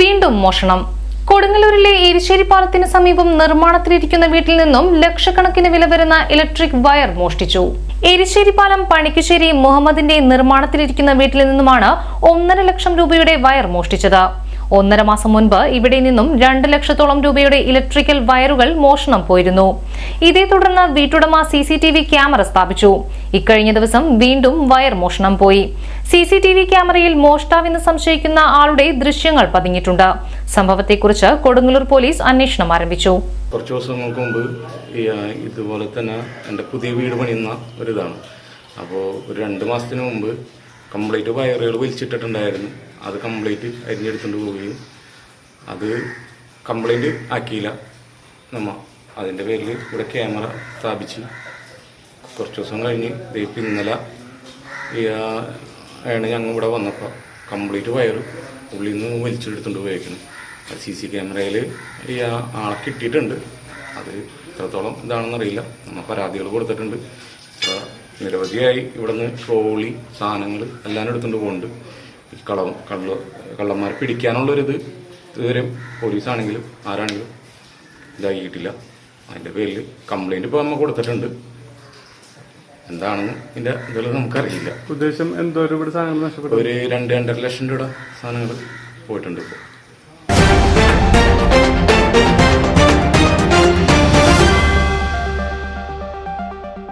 വീണ്ടും മോഷണം. കൊടുങ്ങല്ലൂരിലെ എരിശ്ശേരി പാലത്തിന് സമീപം നിർമ്മാണത്തിലിരിക്കുന്ന വീട്ടിൽ നിന്നും ലക്ഷക്കണക്കിന് വില വരുന്ന ഇലക്ട്രിക് വയർ മോഷ്ടിച്ചു. എരിശ്ശേരി പാലം പണിക്കശ്ശേരി മുഹമ്മദിന്റെ നിർമ്മാണത്തിലിരിക്കുന്ന വീട്ടിൽ നിന്നുമാണ് ഒന്നര ലക്ഷം രൂപയുടെ വയർ മോഷ്ടിച്ചത്. ഒന്നര മാസം മുൻപ് ഇവിടെ നിന്നും രണ്ട് ലക്ഷത്തോളം രൂപയുടെ ഇലക്ട്രിക്കൽ വയറുകൾ മോഷണം പോയിരുന്നു. ഇതേ തുടർന്ന് വീട്ടുടമ സി ക്യാമറ സ്ഥാപിച്ചു. ഇക്കഴിഞ്ഞ ദിവസം വീണ്ടും വയർ മോഷണം പോയി. സി സി ടി വി ക്യാമറയിൽ മോഷ്ടാവെന്ന് സംശയിക്കുന്ന ആളുടെ ദൃശ്യങ്ങൾ പതിഞ്ഞിട്ടുണ്ട്. സംഭവത്തെക്കുറിച്ച് കൊടുങ്ങല്ലൂർ പോലീസ് അന്വേഷണം ആരംഭിച്ചു. കുറച്ച് ദിവസങ്ങൾക്ക് മുമ്പ് ഇതുപോലെ തന്നെ എന്റെ പുതിയ വീട് പണിയുന്ന ഒരിതാണ്. അപ്പോൾ ഒരു രണ്ട് മാസത്തിന് മുമ്പ് കംപ്ലീറ്റ് വയറുകൾ വലിച്ചിട്ടിട്ടുണ്ടായിരുന്നു. അത് കംപ്ലീറ്റ് അരിഞ്ഞെടുത്തുകൊണ്ട് പോവുകയും അത് കംപ്ലൈന്റ് ആക്കിയില്ല. നമ്മ അതിന്റെ പേരിൽ ഇവിടെ ക്യാമറ സ്ഥാപിച്ച് കുറച്ച് ദിവസം കഴിഞ്ഞ് ഇപ്പം ഇന്നലെ ആണ് ഞങ്ങൾ ഇവിടെ വന്നപ്പോൾ കംപ്ലീറ്റ് വയർ ഉള്ളിൽ നിന്ന് വലിച്ചെടുത്തുകൊണ്ട് പോയേക്കുന്നു സി സി ക്യാമറയിൽ ഈ ആളെ കിട്ടിയിട്ടുണ്ട്. അത് എത്രത്തോളം ഇതാണെന്നറിയില്ല നമ്മൾ പരാതികൾ കൊടുത്തിട്ടുണ്ട്. നിരവധിയായി നിന്ന് ട്രോളി സാധനങ്ങൾ എല്ലാം എടുത്തുകൊണ്ട് പോകുന്നുണ്ട് ഈ കള കള്ള കള്ളന്മാരെ പിടിക്കാനുള്ളൊരിത് ഇതുവരെ പോലീസാണെങ്കിലും ആരാണെങ്കിലും ഇതാക്കിയിട്ടില്ല. അതിന്റെ പേരിൽ കംപ്ലൈന്റ് ഇപ്പോൾ നമ്മൾ കൊടുത്തിട്ടുണ്ട്. എന്താണെന്ന് ഇതിന്റെ ഇതിൽ നമുക്കറിയില്ല. ഉദ്ദേശം എന്തോ ഇവിടെ സാധനങ്ങൾ നഷ്ടപ്പെട്ടു. ഒരു രണ്ട് രണ്ടര ലക്ഷം രൂപ സാധനങ്ങൾ പോയിട്ടുണ്ട് ഇപ്പോൾ